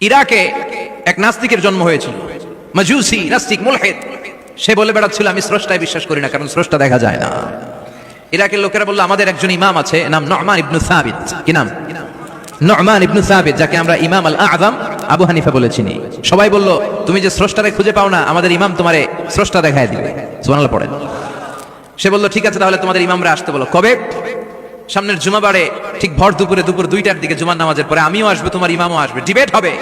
ইরাকে এক নাস্তিকের জন্ম হয়েছিল। মাজুসি, নাস্তিক, মুলহেদ। সে বলে, বেড়াচ্ছিল, আমি স্রষ্টায় বিশ্বাস করি না, কারণ স্রষ্টা দেখা যায় না। ইরাকের লোকেরা বলল, আমাদের একজন ইমাম আছে, নাম নমান ইবনু সাবিত। কি নাম? নমান ইবনু সাবিত, যাকে আমরা ইমাম আল আজম আবু হানিফা বলে চিনি। সবাই বলল, তুমি যে স্রষ্টারে খুঁজে পাও না, আমাদের ইমাম তোমারে স্রষ্টা দেখায় দিবে। সুবহানাল্লাহ পড়েন। সে বলল, ঠিক আছে, তাহলে তোমাদের ইমামরা আসতে বলো। কবে? সামনের জুমাবারে ঠিক ভর দুপুরে দুপুর দুইটার দিকে জুমার নামাজের পরে আমিও আসব, তোমার ইমামও আসবে। ডিবেট হবে।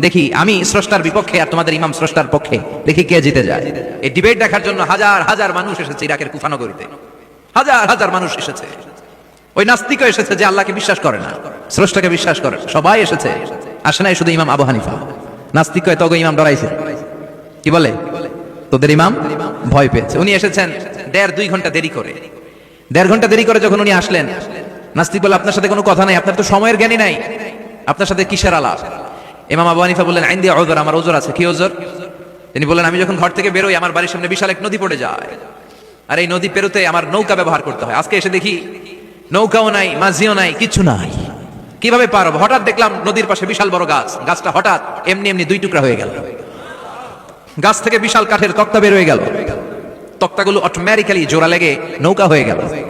দেখি, আমি স্রষ্টার বিপক্ষে আর তোমাদের ইমাম স্রষ্টার পক্ষে। দেখি কে জিতে যায়। এই ডিবেট দেখার জন্য হাজার হাজার মানুষ এসেছে ইরাকের কুফানগরীতে। হাজার হাজার মানুষ এসেছে। ওই নাস্তিকও এসেছে যে আল্লাহকে বিশ্বাস করে না। স্রষ্টাকে বিশ্বাস করে সবাই এসেছে। আসে নাই শুধু ইমাম আবু হানিফা। নাস্তিক তগ ইমাম ডরাইছে কি বলে? তোদের ইমাম ভয় পেয়েছে। উনি এসেছেন দেড় দুই ঘণ্টা দেরি করে। দেড় ঘণ্টা দেরি করে যখন উনি আসলেন নাস্তিক বলে আপনার সাথে কোনো কথা নাই, আপনার তো সময়ের জ্ঞানী নাই। আপনার সাথে কিসের আলাপ? ইমাম আবু হানিফা বললেন, আইন দিয়ে ওজোর, আমার ওজোর আছে। কি ওজোর? তিনি বললেন, আমি যখন ঘর থেকে বেরোই, আমার বাড়ির সামনে বিশাল এক নদী পড়ে যায়। আর এই নদী পেরোতে আমার নৌকা ব্যবহার করতে হয়। আজকে এসে দেখি নৌকাও নাই, মাঝিও নাই কিছু নাই। কীভাবে পারব? হঠাৎ দেখলাম নদীর পাশে বিশাল বড় গাছ। গাছটা হঠাৎ এমনি এমনি দুই টুকরা হয়ে গেল। গাছ থেকে বিশাল কাঠের তক্তা বের হয়ে গেল। তক্তাগুলো অটোমেটিক্যালি জোড়া লেগে নৌকা হয়ে গেল।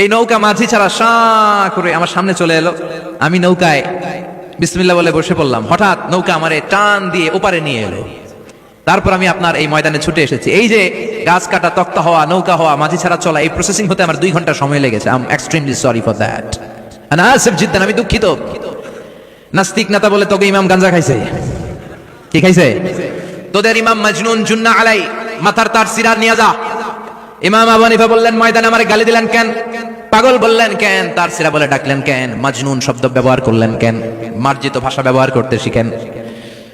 এই নৌকা মাঝি ছাড়া সা করে আমার সামনে চলে এলো। আমি নৌকায় বিসমিল্লা বলে বসে পড়লাম। হঠাৎ নৌকা আমারে টান দিয়ে ওপারে নিয়ে এলো। তারপর আমি আপনার এই ময়দানে ছুটে এসেছি। এই যে গাছ কাটা, তক্তা হওয়া, নৌকা হওয়া, মাঝি ছাড়া চলা, এই প্রসেসিং হতে আমার দুই ঘণ্টা সময় লেগেছে। I'm extremely sorry for that Asif Ziddan, আমি দুঃখিত। নাস্তিক নেতা বলে তোকে ইমাম গাঞ্জা খাইছে। কি খাইছে? তোদের ইমাম মাজনুন জুন্না আলাই, মাথার তার সিরার নিয়ে যা। ইমাম আবু হানিফা বললেন, ময়দানে আমারে গালি দিলেন কেন? পাগল বললেন কেন? তার সিরা বলে ডাকলেন কেন? মাজনুন শব্দ ব্যবহার করলেন কেন? মার্জিত ভাষা ব্যবহার করতে শিখেন।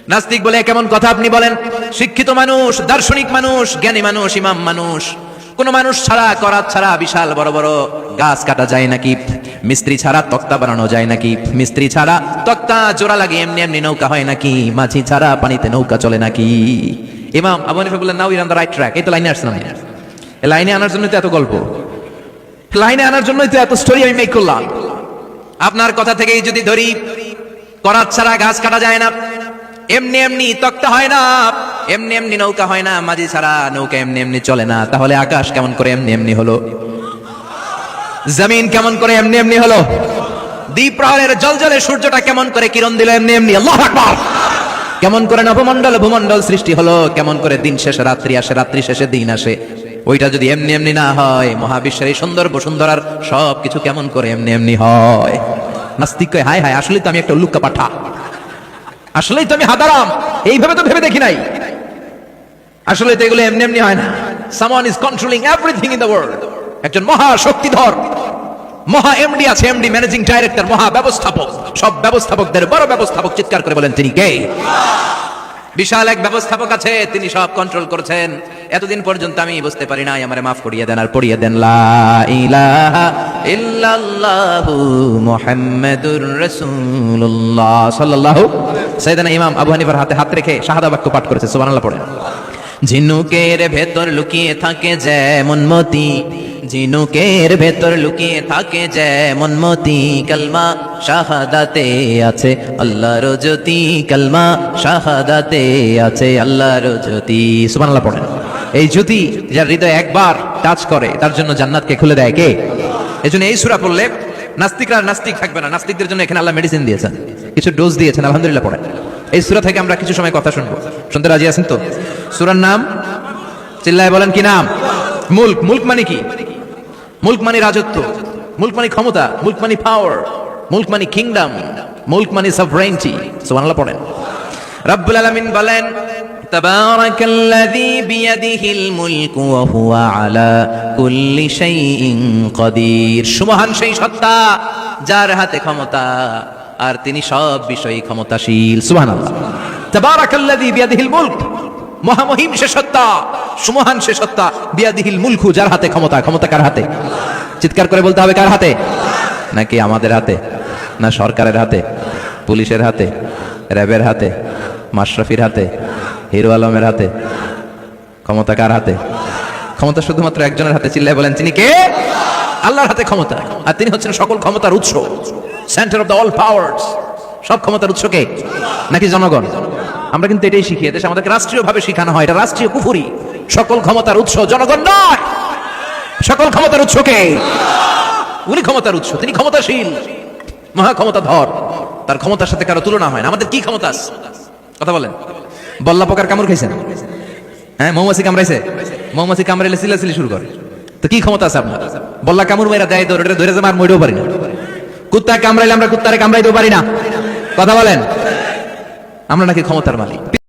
নাস্তিক বলে কেমন কথা আপনি বলেন? শিক্ষিত মানুষ, দার্শনিক মানুষ, জ্ঞানী মানুষ, ইমাম মানুষ। কোন মানুষ ছাড়া, করাত ছাড়া বিশাল বড় বড় গাছ কাটা যায় নাকি? মিস্ত্রি ছাড়া তক্তা বানানো যায় নাকি? মিস্ত্রি ছাড়া তক্তা জোড়া লাগে এমনি এমনি নৌকা হয় নাকি? মাঝি ছাড়া পানিতে নৌকা চলে নাকি? ইমাম আবু হানিফা বললেন now on the right track এই তো লাইনে। এই লাইনে আনার জন্য তো এত গল্প। লাইনে আনার জন্যই তো এত স্টোরি আমি মেক করলাম। আপনার কথা থেকেই যদি ধরি, করাত ছাড়া গাছ কাটা যায় না। এমনি এমনি তক্তা হয় না। এমনি এমনি নৌকা হয় না। মাঝি ছাড়া নৌকা এমনি এমনি চলে না। তাহলে আকাশ কেমন করে এমনি এমনি হলো? জমিন কেমন করে এমনি এমনি হলো? দ্বীপ প্রহরের জল জলে সূর্যটা কেমন করে কিরণ দিল এমনি এমনি? আল্লাহ আকবার! কেমন করে নবমণ্ডল ভূমণ্ডল সৃষ্টি হলো? কেমন করে দিন শেষে রাত্রি আসে, রাত্রি শেষে দিন আসে? ওইটা যদি এমনি এমনি না হয়, মহাবিশ্বের এই সুন্দর বসুন্ধরার সব কিছু কেমন করে এমনি এমনি হয়? নাস্তিক হায় হায় আসলে তো আমি একটা উল্লুক্কা পাঠা। আসলেই তো আমি হাদারাম। এইভাবে তো ভেবে দেখি নাই। আসলে তো এগুলো এমনি এমনি হয় না। Someone is controlling everything in the world একজন মহা শক্তিধর, মহা এমডি আছে এমডি ম্যানেজিং ডাইরেক্টর মহা ব্যবস্থাপক। সব ব্যবস্থাপকদের বড় ব্যবস্থাপক চিৎকার করে বলেন, তিনি কে? বিশাল এক ব্যবস্থাপক আছে, তিনি সব কন্ট্রোল করছেন। এতদিন পর্যন্ত আমি বুঝতে পারি নাই, আমারে মাফ করিয়ে দেন আর পড়িয়ে দেন, লা ইলাহা ইল্লাল্লাহু মুহাম্মাদুর রাসূলুল্লাহ সাল্লাল্লাহু সাইয়েদনা ইমাম আবু হানিফার হাতে হাত রেখে শাহাদা বাক্য পাঠ করেছে, সুবহানাল্লাহ পড়েন। ঝিনুকের ভেতর লুকিয়ে থাকে যেমন মতি, ঝিনুকের ভেতর লুকিয়ে থাকে যেমন মতি, কালমা শাহাদাতে আছে, আল্লাহর জ্যোতি, কালমা শাহাদাতে আছে, আল্লাহর জ্যোতি, সুবহানাল্লাহ পড়েন। এই জ্যোতি যার হৃদয় একবার টাচ করে, তার জন্য জান্নাতকে খুলে দেয় কে? এজন্য এই সূরা পড়লে নাস্তিকরা নাস্তিক থাকবে না। নাস্তিকদের জন্য এখানে আল্লাহ মেডিসিন দিয়েছেন। কিছু ডোজ দিয়েছেন, আলহামদুলিল্লাহ পড়েন। এই সূরা থেকে আমরা কিছু সময় কথা শুনব। শুনতে রাজি আছেন তো? সূরার নাম চিল্লায় বলেন কি নাম? মুল্ক। মুল্ক মানে কি? মুল্ক মানে রাজত্ব। মুল্ক মানে ক্ষমতা। মুল্ক মানে পাওয়ার মুল্ক মানে কিংডম মুল্ক মানে সভরেন্টি সুবহানাল্লাহ পড়েন। রব্বুল আলামিন বলেন تبارك الذي بيده الملك وهو على كل شيء قدير সুমহান সেই সত্তা যার হাতে ক্ষমতা আর তিনি সব বিষয়ে ক্ষমতাশীল সুবহানাল্লাহ তাবারাকাল্লাযী বিয়াদিহিল মুলক মহামহিম সে সত্তা সুমহান সে সত্তা বিয়াদিহিল মুলকু যার হাতে ক্ষমতা ক্ষমতা কার হাতে চিৎকার করে বলতে হবে কার হাতে নাকি আমাদের হাতে না সরকারের হাতে পুলিশের হাতে র্যাবের হাতে মাশরাফির হাতে হিরো আলমের হাতে। ক্ষমতা কার হাতে? ক্ষমতা শুধুমাত্র একজনের হাতে চিল্লায় বলেন, তিনি কে? আল্লাহর হাতে ক্ষমতা। আর তিনি হচ্ছেন সকল ক্ষমতার উৎস। Centre of the all powers সব ক্ষমতার উৎস কে? নাকি জনগণ? আমরা কিন্তু এটাই শিখি। দেশে আমাদেরকে রাষ্ট্রীয়ভাবে শেখানো হয়। এটা রাষ্ট্রীয় কুফুরি। সকল ক্ষমতার উৎস জনগণ নয়। সকল ক্ষমতার উৎস কে? উনি ক্ষমতার উৎস, তিনি ক্ষমতাশীল। মহা ক্ষমতা ধর তার ক্ষমতার সাথে কারও তুলনা হয় না। আমাদের কি ক্ষমতা? কথা বলেন। বল্লা পোকার কামড় খাইছেন হ্যাঁ মৌমাছি কামড়াইছে। মৌমাছি কামড়াইলে সিলাসিলি শুরু করে। তো কি ক্ষমতা আছে আপনার? বল্লা কামড় মেয়েরা দেয় ধরে ধরে যে মার মরেও পারি না। কুত্তা কামড়াইলে আমরা কুত্তারে কামড়াইতেও পারি না। কথা বলেন? আমরা নাকি ক্ষমতার মালিক।